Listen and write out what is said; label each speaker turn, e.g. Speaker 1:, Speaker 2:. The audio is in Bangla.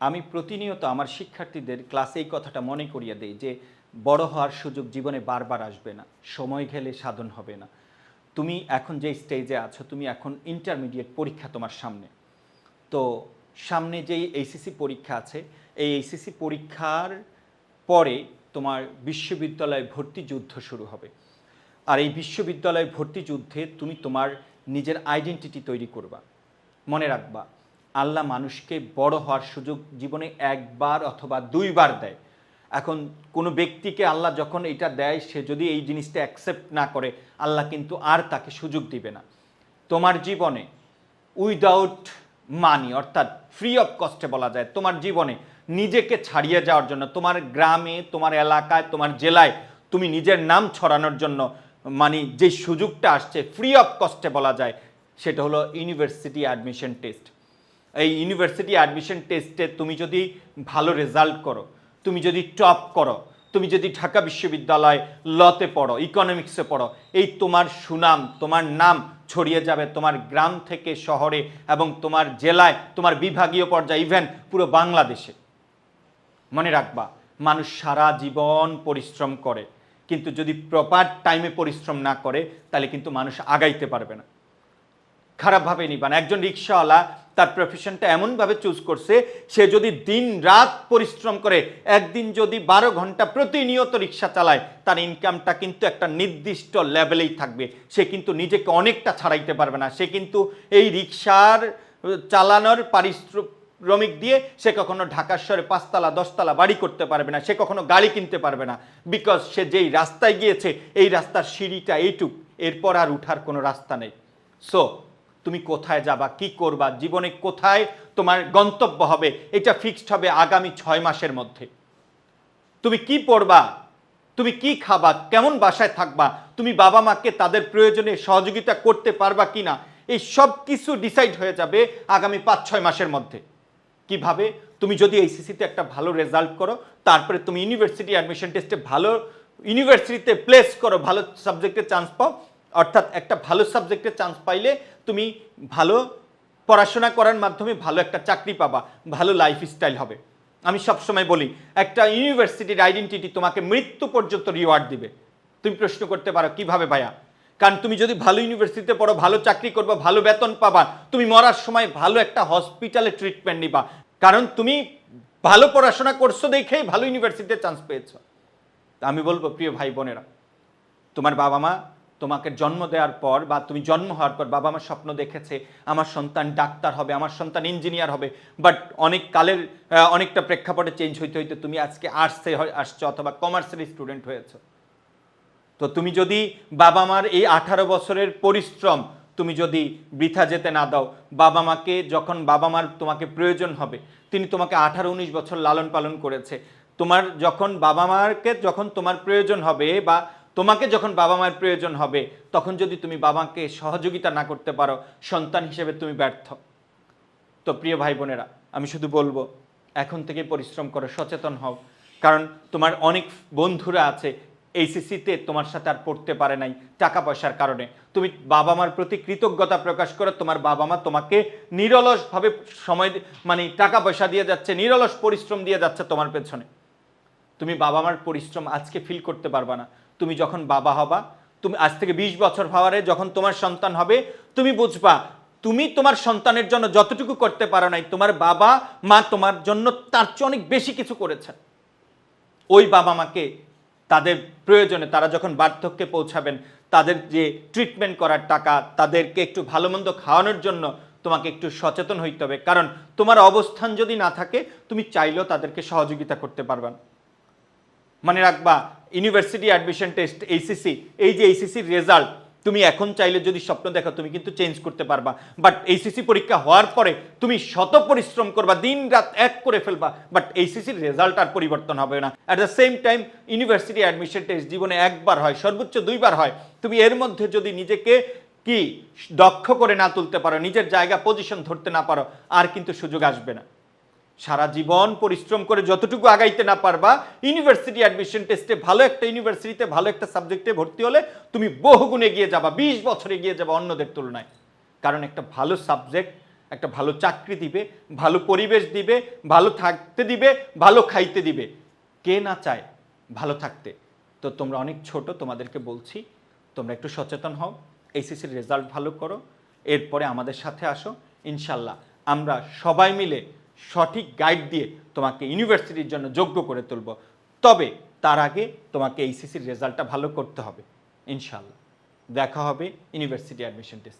Speaker 1: আমি প্রতিনিয়ত আমার শিক্ষার্থীদের ক্লাসে এই কথাটা মনে করিয়ে দেই যে, বড় হওয়ার সুযোগ জীবনে বারবার আসবে না, সময় গেলে সাধন হবে না। তুমি এখন যে স্টেজে আছো, তুমি এখন ইন্টারমিডিয়েট পরীক্ষা তোমার সামনে। তো সামনে যেই এইসিসি পরীক্ষা আছে, এই এইসিসি পরীক্ষার পরে তোমার বিশ্ববিদ্যালয়ে ভর্তি যুদ্ধ শুরু হবে। আর এই বিশ্ববিদ্যালয়ে ভর্তি যুদ্ধে তুমি তোমার নিজের আইডেন্টিটি তৈরি করবা। মনে রাখবা আল্লাহ মানুষকে বড় হওয়ার সুযোগ জীবনে একবার অথবা দুইবার দেয়। এখন কোনো ব্যক্তিকে আল্লাহ যখন এটা দেয়, সে যদি এই জিনিসটা অ্যাকসেপ্ট না করে, আল্লাহ কিন্তু আর তাকে সুযোগ দিবে না। তোমার জীবনে উইদাউট মানি অর্থাৎ ফ্রি অফ কস্টে বলা যায়, তোমার জীবনে নিজেকে ছাড়িয়ে যাওয়ার জন্য, তোমার গ্রামে, তোমার এলাকায়, তোমার জেলায়, তুমি নিজের নাম ছড়ানোর জন্য মানে যে সুযোগটা আসছে ফ্রি অফ কস্টে বলা যায়, সেটা হলো ইউনিভার্সিটি অ্যাডমিশন টেস্ট এই ইউনিভার্সিটি অ্যাডমিশন টেস্টে তুমি যদি ভালো রেজাল্ট করো, তুমি যদি টপ করো, তুমি যদি ঢাকা বিশ্ববিদ্যালয় লতে পড়ো ইকোনমিক্সে পড়ো, এই তোমার সুনাম, তোমার নাম ছড়িয়ে যাবে তোমার গ্রাম থেকে শহরে এবং তোমার জেলায়, তোমার বিভাগীয় পর্যায়ে ইভেন পুরো বাংলাদেশে। মনে রাখবা, মানুষ সারা জীবন পরিশ্রম করে, কিন্তু যদি প্রপার টাইমে পরিশ্রম না করে, তাহলে কিন্তু মানুষ আগাইতে পারবে না। খারাপভাবে নিবা না। একজন রিক্সাওয়ালা তার প্রফেশনটা এমনভাবে চুজ করছে, সে যদি দিন রাত পরিশ্রম করে, একদিন যদি বারো ঘণ্টা প্রতিনিয়ত রিক্সা চালায়, তার ইনকামটা কিন্তু একটা নির্দিষ্ট লেভেলেই থাকবে। সে কিন্তু নিজেকে অনেকটা ছাড়াইতে পারবে না। সে কিন্তু এই রিক্সার চালানোর পারিশ্রমিক দিয়ে সে কখনো ঢাকার শহরে পাঁচতলা, দশতলা বাড়ি করতে পারবে না। সে কখনো গাড়ি কিনতে পারবে না। বিকজ সে যেই রাস্তায় গিয়েছে, এই রাস্তার সিঁড়িটা এইটুক। এরপর আর উঠার কোনো রাস্তা নেই। সো তুমি কোথায় যাবা, কি করবা, জীবনে কোথায় তোমার গন্তব্য হবে, এটা ফিক্সড হবে আগামী ছয় মাসের মধ্যে। তুমি কি পড়বা, তুমি কি খাবা, কেমন বাসায় থাকবা, তুমি বাবা মাকে তাদের প্রয়োজনে সহযোগিতা করতে পারবা কি না এই সব কিছু ডিসাইড হয়ে যাবে আগামী পাঁচ, ছয় মাসের মধ্যে। কীভাবে? তুমি যদি এইসিসিতে একটা ভালো রেজাল্ট করো, তারপরে তুমি ইউনিভার্সিটি অ্যাডমিশন টেস্টে ভালো ইউনিভার্সিটিতে প্লেস করো, ভালো সাবজেক্টে চান্স পাও অর্থাৎ একটা ভালো সাবজেক্টে চান্স পাইলে তুমি ভালো পড়াশোনা করার মাধ্যমে ভালো একটা চাকরি পাবা, ভালো লাইফস্টাইল হবে। আমি সবসময় বলি, একটা ইউনিভার্সিটির আইডেন্টিটি তোমাকে মৃত্যু পর্যন্ত রিওয়ার্ড দিবে। তুমি প্রশ্ন করতে পারো, কীভাবে ভাইয়া? কারণ তুমি যদি ভালো ইউনিভার্সিটিতে পড়ো, ভালো চাকরি করব, ভালো বেতন পাবা, তুমি মরার সময় ভালো একটা হসপিটালে ট্রিটমেন্ট নিবা। কারণ তুমি ভালো পড়াশোনা করছ দেখেই ভালো ইউনিভার্সিটিতে চান্স পেয়েছ। আমি বলব, প্রিয় ভাই বোনেরা তোমার বাবা মা তোমাকে জন্ম দেওয়ার পর বা তুমি জন্ম হওয়ার পর বাবা মা স্বপ্ন দেখেছে, আমার সন্তান ডাক্তার হবে, আমার সন্তান ইঞ্জিনিয়ার হবে বাট অনেক কালের অনেকটা প্রেক্ষাপটে চেঞ্জ হইতে হইতে তুমি আজকে আর্টসে আসছো অথবা কমার্সের স্টুডেন্ট হয়েছো। তো তুমি যদি বাবা মার এই আঠারো বছরের পরিশ্রম তুমি যদি বৃথা যেতে না দাও, বাবা মাকে যখন বাবা মার তোমাকে প্রয়োজন হবে, তিনি তোমাকে আঠারো উনিশ বছর লালন পালন করেছে। তোমার যখন বাবা মাকে যখন তোমার প্রয়োজন হবে বা তোমাকে যখন বাবা মায়ের প্রয়োজন হবে, তখন যদি তুমি বাবাকে সহযোগিতা না করতে পারো, সন্তান হিসেবে তুমি ব্যর্থ। তো প্রিয় ভাই বোনেরা আমি শুধু বলব, এখন থেকে পরিশ্রম করো, সচেতন হও। কারণ তোমার অনেক বন্ধুরা আছে এইসিসিতে তোমার সাথে আর পড়তে পারে নাই টাকা পয়সার কারণে। তুমি বাবা মার প্রতি কৃতজ্ঞতা প্রকাশ করো তোমার বাবা মা তোমাকে নিরলসভাবে সময় মানে টাকা পয়সা দিয়ে যাচ্ছে, নিরলস পরিশ্রম দিয়ে যাচ্ছে তোমার পেছনে। তুমি বাবা মার পরিশ্রম আজকে ফিল করতে পারবা না। তুমি যখন বাবা হবা, তুমি আজ থেকে বিশ বছর হওয়ারে যখন তোমার সন্তান হবে, তুমি বুঝবা, তুমি তোমার সন্তানের জন্য যতটুকু করতে পারো নাই, তোমার বাবা, মা তোমার জন্য তার চেয়ে অনেক বেশি কিছু করেছেন। ওই বাবা মাকে তাদের প্রয়োজনে তারা যখন বার্ধক্যে পৌঁছাবেন, তাদের যে ট্রিটমেন্ট করার টাকা, তাদেরকে একটু ভালো মন্দ খাওয়ানোর জন্য তোমাকে একটু সচেতন হইতে হবে। কারণ তোমার অবস্থান যদি না থাকে, তুমি চাইলেও তাদেরকে সহযোগিতা করতে পারবে না। মনে রাখবা ইউনিভার্সিটি অ্যাডমিশন টেস্ট এইসিসি এই যে এইসিসির রেজাল্ট তুমি এখন চাইলে যদি স্বপ্ন দেখো, তুমি কিন্তু চেঞ্জ করতে পারবা। বাট এইসিসি পরীক্ষা হওয়ার পরে তুমি শত পরিশ্রম করবা, দিন রাত এক করে ফেলবা বাট এইসিসির রেজাল্ট আর পরিবর্তন হবে না। At the same time university admission test জীবনে একবার হয়, সর্বোচ্চ দুইবার হয়। তুমি এর মধ্যে যদি নিজেকে কি, দক্ষ করে না তুলতে পারো, নিজের জায়গা পজিশন ধরতে না পারো, আর কিন্তু সুযোগ আসবে না। সারা জীবন পরিশ্রম করে যতটুকু আগাইতে না পারবা ইউনিভার্সিটি অ্যাডমিশন টেস্টে ভালো একটা ইউনিভার্সিটিতে ভালো একটা সাবজেক্টে ভর্তি হলে তুমি বহুগুণে এগিয়ে যাবা, বিশ বছর এগিয়ে যাবা অন্যদের তুলনায়। কারণ একটা ভালো সাবজেক্ট একটা ভালো চাকরি দিবে, ভালো পরিবেশ দিবে, ভালো থাকতে দিবে, ভালো খাইতে দিবে। কে না চায় ভালো থাকতে? তো তোমরা অনেক ছোট, তোমাদেরকে বলছি, তোমরা একটু সচেতন হও এইচএসির রেজাল্ট ভালো করো, এরপরে আমাদের সাথে আসো, ইনশাল্লাহ আমরা সবাই মিলে সঠিক গাইড দিয়ে তোমাকে ইউনিভার্সিটির জন্য যোগ্য করে তুলব। তবে তার আগে তোমাকে এইসিসির রেজাল্টটা ভালো করতে হবে ইনশাল্লাহ দেখা হবে ইউনিভার্সিটি অ্যাডমিশন টেস্ট